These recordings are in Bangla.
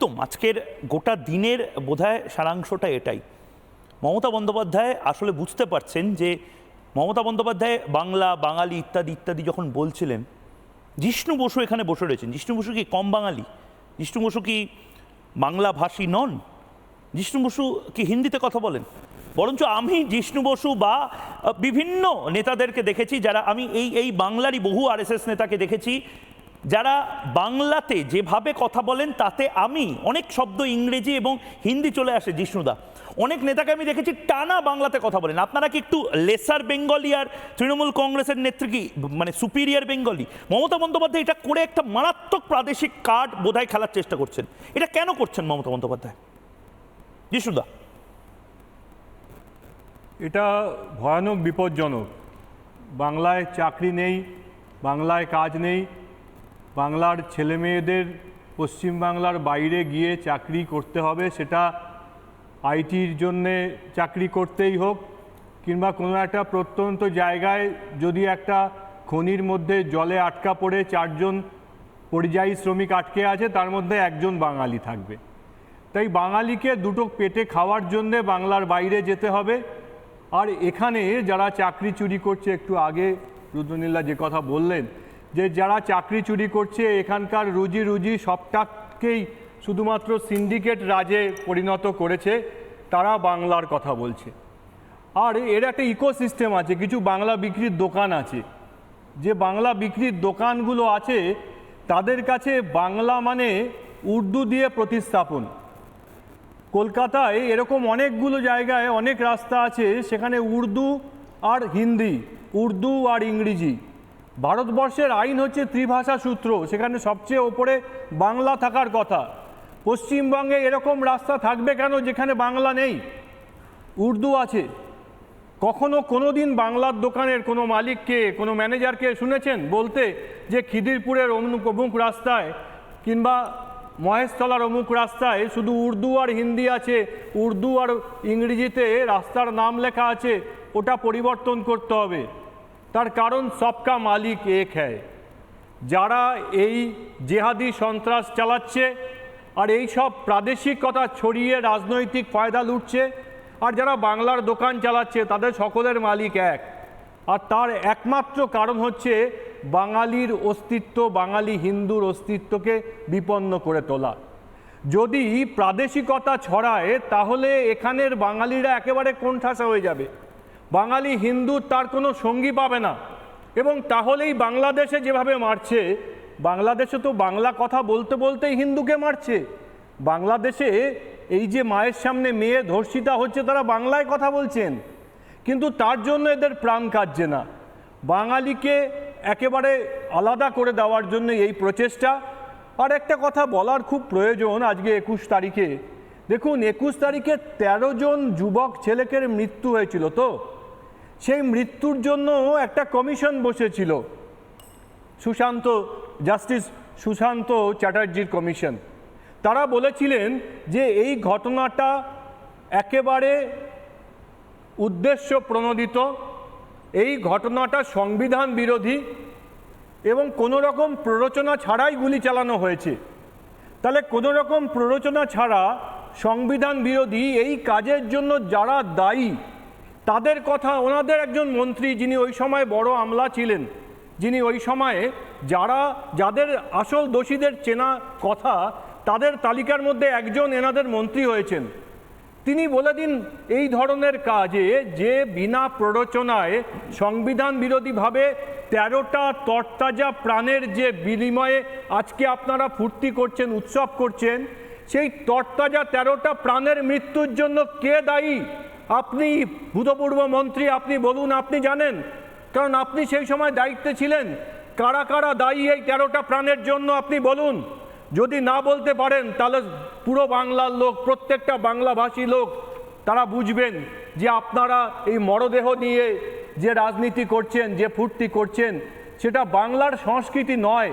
একদম, আজকের গোটা দিনের বোধহয় সারাংশটা এটাই। মমতা বন্দ্যোপাধ্যায় আসলে বুঝতে পারছেন যে মমতা বন্দ্যোপাধ্যায় বাংলা, বাঙালি ইত্যাদি ইত্যাদি যখন বলছিলেন, জিষ্ণু বসু এখানে বসে রয়েছেন। জিষ্ণু বসু কি কম বাঙালি? জিষ্ণু বসু কি বাংলা ভাষী নন? জিষ্ণু বসু কি হিন্দিতে কথা বলেন? বরঞ্চ আমি জিষ্ণু বসু বা বিভিন্ন নেতাদেরকে দেখেছি যারা আমি এই এই বাংলারই বহু আরএসএস নেতাকে দেখেছি যারা বাংলাতে যেভাবে কথা বলেন, তাতে আমি অনেক শব্দ ইংরেজি এবং হিন্দি চলে আসে, জিষ্ণুদা। অনেক নেতাকে আমি দেখেছি টানা বাংলাতে কথা বলেন। আপনারা কি একটু লেসার বেঙ্গলি আর তৃণমূল কংগ্রেসের নেত্রী কি মানে সুপিরিয়ার বেঙ্গলি? মমতা বন্দ্যোপাধ্যায় এটা করে একটা মারাত্মক প্রাদেশিক কার্ড বোধহয় খেলার চেষ্টা করছেন। এটা কেন করছেন মমতা বন্দ্যোপাধ্যায়? জিষ্ণুদা। এটা ভয়ানক, বিপজ্জনক। বাংলায় চাকরি নেই, বাংলায় কাজ নেই বাংলার ছেলে মেয়েদের পশ্চিমবাংলার বাইরে গিয়ে চাকরি করতে হবে, সেটা আইটির জন্যে চাকরি করতেই হোক কিংবা কোনো একটা প্রত্যন্ত জায়গায় যদি একটা খনির মধ্যে জলে আটকা পড়ে চারজন পরিযায়ী শ্রমিক আটকে আছে, তার মধ্যে একজন বাঙালি থাকবে। তাই বাঙালিকে দুটো পেটে খাওয়ার জন্যে বাংলার বাইরে যেতে হবে। আর এখানে যারা চাকরি চুরি করছে, একটু আগে রুদ্রনীলা যে কথা বললেন যে যারা চাকরি চুরি করছে, এখানকার রুজি রুজি সবটাকেই শুধুমাত্র সিন্ডিকেট রাজে পরিণত করেছে, তারা বাংলার কথা বলছে। আর এর একটা ইকোসিস্টেম আছে, কিছু বাংলা বিক্রির দোকান আছে। যে বাংলা বিক্রির দোকানগুলো আছে, তাদের কাছে বাংলা মানে উর্দু দিয়ে প্রতিস্থাপন। কলকাতায় এরকম অনেকগুলো জায়গায় অনেক রাস্তা আছে, সেখানে উর্দু আর হিন্দি, উর্দু আর ইংরেজি। ভারতবর্ষের আইন হচ্ছে ত্রিভাষা সূত্র, সেখানে সবচেয়ে ওপরে বাংলা থাকার কথা। পশ্চিমবঙ্গে এরকম রাস্তা থাকবে কেন যেখানে বাংলা নেই? উর্দু আছে। কখনো কোনো দিন বাংলার দোকানের কোনো মালিককে, কোনো ম্যানেজারকে শুনেছেন বলতে যে খিদিরপুরের অমুক অমুক রাস্তায় কিংবা মহেশতলার অমুক রাস্তায় শুধু উর্দু আর হিন্দি আছে, উর্দু আর ইংরেজিতে রাস্তার নাম লেখা আছে, ওটা পরিবর্তন করতে হবে। তার কারণ সবকা মালিক এক হ্যায়। যারা এই জেহাদি সন্ত্রাস চালাচ্ছে আর এই সব প্রাদেশিকতা ছড়িয়ে রাজনৈতিক ফায়দা লুটছে আর যারা বাংলার দোকান চালাচ্ছে, তাদের সকলের মালিক এক। আর তার একমাত্র কারণ হচ্ছে বাঙালির অস্তিত্ব, বাঙালি হিন্দুর অস্তিত্বকে বিপন্ন করে তোলা। যদি প্রাদেশিকতা ছড়ায়, তাহলে এখানের বাঙালিরা একেবারে কোণঠাসা হয়ে যাবে। বাঙালি হিন্দু তার কোনো সঙ্গী পাবে না। এবং তাহলেই বাংলাদেশে যেভাবে মারছে, বাংলাদেশে তো বাংলা কথা বলতে বলতেই হিন্দুকে মারছে। বাংলাদেশে এই যে মায়ের সামনে মেয়ে ধর্ষিতা হচ্ছে, তারা বাংলায় কথা বলছেন। কিন্তু তার জন্য এদের প্রাণ কাটছে না। বাঙালিকে একেবারে আলাদা করে দেওয়ার জন্য এই প্রচেষ্টা। আর একটা কথা বলার খুব প্রয়োজন আজকে একুশ তারিখে। দেখুন, একুশ তারিখে ১৩ জন যুবক ছেলেকের মৃত্যু হয়েছিল তো। সেই মৃত্যুর জন্য একটা কমিশন বসেছিল। সুশান্ত, জাস্টিস সুশান্ত চ্যাটার্জির কমিশন। তারা বলেছিলেন যে এই ঘটনাটা একেবারে উদ্দেশ্য প্রণোদিত এই ঘটনাটা সংবিধান বিরোধী এবং কোনো রকম প্ররোচনা ছাড়াই গুলি চালানো হয়েছে। তাহলে কোনো রকম প্ররোচনা ছাড়া সংবিধান বিরোধী এই কাজের জন্য যারা দায়ী তাদের কথা ওনাদের একজন মন্ত্রী যিনি ওই সময় বড় আমলা ছিলেন, যিনি ওই সময়ে যারা, যাদের আসল দোষীদের চেনা কথা তাদের তালিকার মধ্যে একজন এনাদের মন্ত্রী হয়েছেন। তিনি বলে দিন এই ধরনের কাজে যে বিনা প্ররোচনায় সংবিধান বিরোধীভাবে তেরোটা তরতাজা প্রাণের যে বিনিময়ে আজকে আপনারা ফুর্তি করছেন, উৎসব করছেন, সেই তরতাজা তেরোটা প্রাণের মৃত্যুর জন্য কে দায়ী? আপনি ভূতপূর্ব মন্ত্রী, আপনি বলুন, আপনি জানেন। কারণ আপনি সেই সময় দায়িত্বে ছিলেন। কারা কারা দায়ী এই তেরোটা প্রাণের জন্য, আপনি বলুন। যদি না বলতে পারেন, তাহলে পুরো বাংলার লোক, প্রত্যেকটা বাংলাভাষী লোক, তারা বুঝবেন যে আপনারা এই মরদেহ নিয়ে যে রাজনীতি করছেন, যে ফুর্তি করছেন, সেটা বাংলার সংস্কৃতি নয়,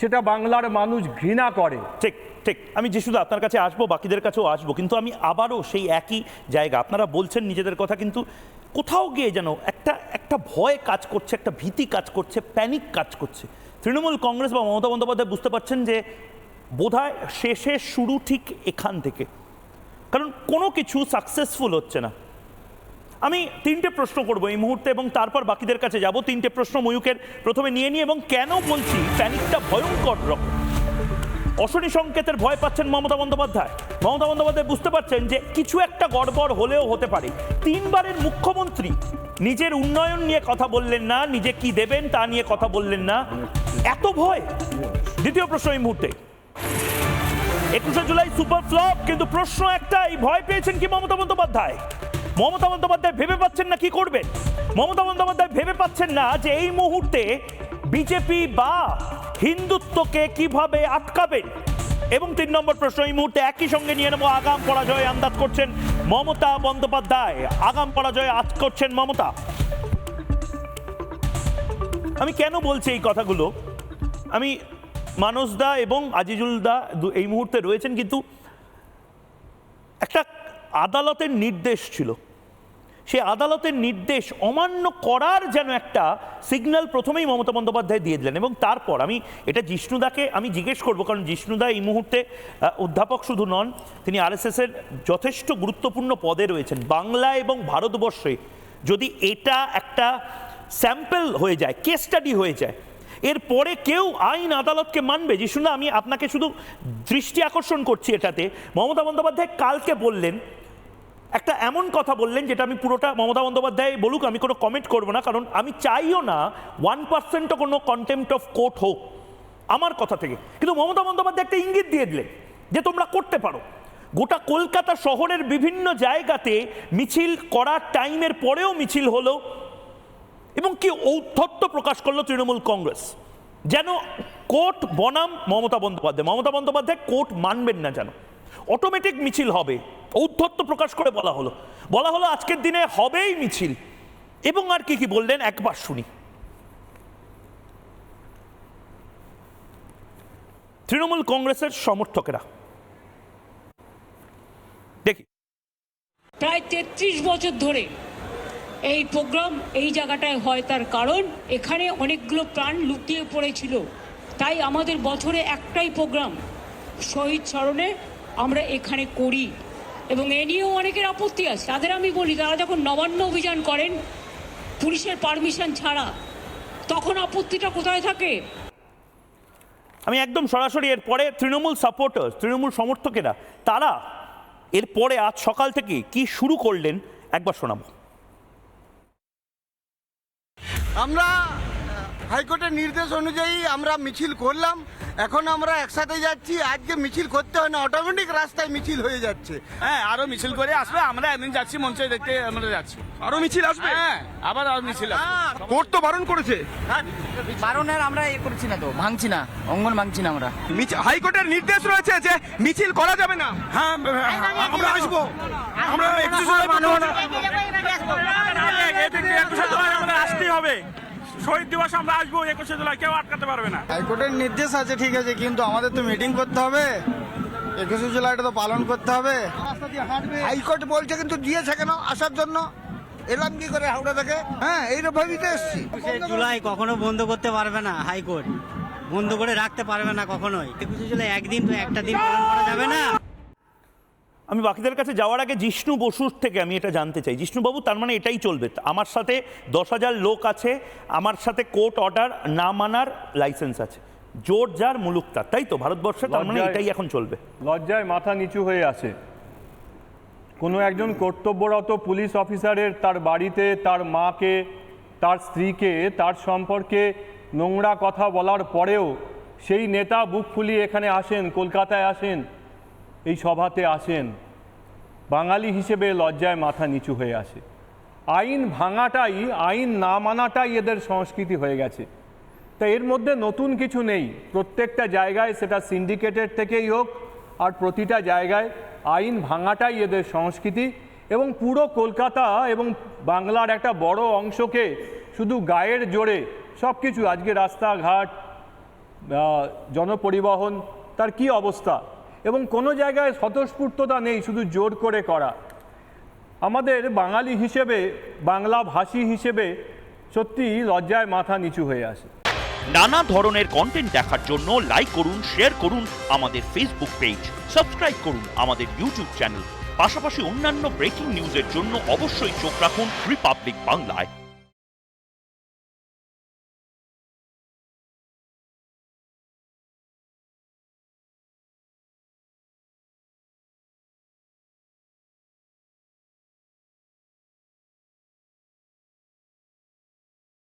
সেটা বাংলার মানুষ ঘৃণা করে। ঠিক। ঠিক, আমি যিশুদা আপনার কাছে আসব, বাকিদের কাছেও আসব, কিন্তু আমি আবারও সেই একই জায়গা। আপনারা বলছেন নিজেদের কথা, কিন্তু কোথাও গিয়ে যেন একটা একটা ভয় কাজ করছে, একটা ভীতি কাজ করছে, প্যানিক কাজ করছে। তৃণমূল কংগ্রেস বা মমতা বন্দ্যোপাধ্যায় বুঝতে পারছেন যে বোধহয় শেষের শুরু ঠিক এখান থেকে। কারণ কোনো কিছু সাকসেসফুল হচ্ছে না। আমি তিনটে প্রশ্ন করব এই মুহূর্তে এবং তারপর বাকিদের কাছে যাব। তিনটে প্রশ্ন ময়ূকের প্রথমে নিয়ে নিই এবং কেন বলছি প্যানিকটা ভয়ঙ্কর রকম। অশনি সংকেতের ভয় পাচ্ছেন মমতা বন্দ্যোপাধ্যায়। মমতা বন্দ্যোপাধ্যায় বুঝতে পারছেন যে কিছু একটা গড়বড় হলেও হতে পারে। তিনবারের মুখ্যমন্ত্রী নিজের উন্নয়ন নিয়ে কথা বললেন না, নিজে কি দেবেন তা নিয়ে কথা বললেন না। এত ভয়? দ্বিতীয় প্রশ্ন এই মুহূর্তে। একুশে জুলাই সুপার ফ্লপ, কিন্তু প্রশ্ন একটাই, ভয় পেয়েছেন কি মমতা বন্দ্যোপাধ্যায়? মমতা বন্দ্যোপাধ্যায় ভেবে পাচ্ছেন না কি করবেন? মমতা বন্দ্যোপাধ্যায় ভেবে পাচ্ছেন না যে এই মুহূর্তে বিজেপি বা হিন্দুত্বকে কীভাবে আটকাবেন এবং তিন নম্বর প্রশ্ন, এই মুহূর্তে একই সঙ্গে নিয়ে নেব আগাম পরাজয় আন্দাজ করছেন মমতা বন্দ্যোপাধ্যায়। আগাম পরাজয় আজ করছেন মমতা। আমি কেন বলছি এই কথাগুলো? আমি মানস দা এবং আজিজুল দু- এই মুহূর্তে রয়েছেন, কিন্তু একটা আদালতের নির্দেশ ছিল। সেই আদালতের নির্দেশ অমান্য করার যেন একটা সিগন্যাল প্রথমেই মমতা বন্দ্যোপাধ্যায় দিয়ে দিলেন এবং তারপর আমি এটা জিষ্ণুদাকে আমি জিজ্ঞেস করব, কারণ জিষ্ণুদা এই মুহূর্তে অধ্যাপক শুধু নন, তিনি আরএসএসের যথেষ্ট গুরুত্বপূর্ণ পদে রয়েছেন। বাংলা এবং ভারতবর্ষে যদি এটা একটা স্যাম্পল হয়ে যায়, কেস স্টাডি হয়ে যায়, এরপরে কেউ আইন আদালতকে মানবে। জিষ্ণুদা, আমি আপনাকে শুধু দৃষ্টি আকর্ষণ করছি এটাতে। মমতা বন্দ্যোপাধ্যায় কালকে বললেন একটা এমন কথা বললেন যেটা আমি পুরোটা মমতা বন্দ্যোপাধ্যায় বলুক, আমি কোনো কমেন্ট করব না, কারণ আমি চাইও না ওয়ান পার্সেন্টও কোনো কন্টেম্পট অফ কোর্ট হোক, আমার কথা থেকে। কিন্তু মমতা বন্দ্যোপাধ্যায় একটা ইঙ্গিত দিয়ে দিলেন যে তোমরা করতে পারো। গোটা কলকাতা শহরের বিভিন্ন জায়গাতে মিছিল করার টাইমের পরেও মিছিল হলো এবং কি ঔদ্ধত্য প্রকাশ করল তৃণমূল কংগ্রেস। যেন কোর্ট বনাম মমতা বন্দ্যোপাধ্যায়। মমতা বন্দ্যোপাধ্যায় কোর্ট মানবেন না যেন। অটোমেটিক মিছিল হবে। ঔদ্ধত্য প্রকাশ করে বলা হলো। বলা হলো আজকের দিনে হবেই মিছিল। এবং আর কি কি বললেন একবার শুনি। তৃণমূল কংগ্রেসের সমর্থকেরা। দেখি। প্রায় তেত্রিশ বছর ধরে এই প্রোগ্রাম এই জায়গাটায় হয় তার কারণ, এখানে অনেকগুলো প্রাণ লুকিয়ে পড়েছিল। তাই আমাদের বছরে একটাই প্রোগ্রাম, শহীদ স্মরণে আমরা এখানে করি। এবং এ নিয়েও অনেকের আপত্তি আছে। তাদের আমি বলি তারা যখন নবান্ন অভিযান করেন পুলিশের পারমিশন ছাড়া তখন আপত্তিটা কোথায় থাকে? আমি একদম সরাসরি এরপরে তৃণমূল সাপোর্টার তৃণমূল সমর্থকেরা তারা এরপরে আজ সকাল থেকে কি শুরু করলেন একবার শোনাবো। আমরা হাইকোর্টের নির্দেশ অনুযায়ী আমরা মিছিল করলাম। এখন আমরা একসাথে যাচ্ছি আজকে মিছিল করতে হয় না অটোমেটিক রাস্তায় মিছিল হয়ে যাচ্ছে। হ্যাঁ আরও মিছিল করে আসবে আমরা একদিন যাচ্ছি মঞ্চে দেখতে আমরা যাচ্ছি। আরও মিছিল আসবে? হ্যাঁ আবার আরও মিছিল আসবে। কোর্ট তো বারণ করেছে। বারণের আমরা এ করছি না তো ভাঙছি না অঙ্গন ভাঙছি না আমরা। মিছিল- হাইকোর্টের নির্দেশ রয়েছে যে মিছিল করা যাবে না। হ্যাঁ আমরা আসব। আমরা একটু সময় মানব না। আমরা আসতেই হবে। শহীদ দিবস আমরা আসব একুশে জুলাই কেউ আটকাতে পারবে না। হাইকোর্টের নির্দেশ আছে ঠিক আছে কিন্তু আমাদের তো মিটিং করতে হবে। একুশে জুলাইটা তো পালন করতে হবে। হাইকোর্ট বলছে কিন্তু দিয়েছে কেন আসার জন্য? এলাম কি করে হাওড়া থেকে? হ্যাঁ এইরকম ভাবিতে এসছি। জুলাই কখনো বন্ধ করতে পারবে না হাইকোর্ট। বন্ধ করে রাখতে পারবে না কখনোই। একুশে জুলাই একদিন তো একটা দিন পালন করা যাবে না। আমি বাকিদের কাছে যাওয়ার আগে জিষ্ণু বসুর থেকে আমি এটা জানতে চাই। জিষ্ণুবাবু তার মানে এটাই চলবে। আমার সাথে দশ হাজার লোক আছে আমার সাথে কোর্ট অর্ডার না মানার লাইসেন্স আছে। জোর যার মুলুক তার তাই তো? ভারতবর্ষে তার মানে এটাই এখন চলবে। লজ্জায় মাথা নিচু হয়ে আছে। কোনো একজন কর্তব্যরত পুলিশ অফিসারের তার বাড়িতে তার মাকে তার স্ত্রীকে তার সম্পর্কে নোংরা কথা বলার পরেও সেই নেতা বুক ফুলিয়ে এখানে আসেন কলকাতায় আসেন। এই সভাতে আসেন। বাঙালি হিসেবে লজ্জায় মাথা নিচু হয়ে আসে। আইন ভাঙাটাই, আইন না মানাটাই এদের সংস্কৃতি হয়ে গেছে। তা এর মধ্যে নতুন কিছু নেই। প্রত্যেকটা জায়গায় সেটা সিন্ডিকেটের থেকেই হোক আর প্রতিটা জায়গায় আইন ভাঙাটাই এদের সংস্কৃতি এবং পুরো কলকাতা এবং বাংলার একটা বড় অংশকে শুধু গায়ের জোরে সব কিছু আজকে রাস্তাঘাট জনপরিবহন, তার কি অবস্থা? এবং কোনো জায়গায় স্বতঃস্ফূর্ততা নেই, শুধু জোর করে করা। আমাদের বাঙালি হিসেবে, বাংলা ভাষী হিসেবে সত্যি লজ্জায় মাথা নিচু হয়ে আসে নানা ধরনের কন্টেন্ট দেখার জন্য লাইক করুন শেয়ার করুন আমাদের ফেসবুক পেজ সাবস্ক্রাইব করুন আমাদের ইউটিউব চ্যানেল পাশাপাশি অন্যান্য ব্রেকিং নিউজের জন্য অবশ্যই চোখ রাখুন রিপাবলিক বাংলায়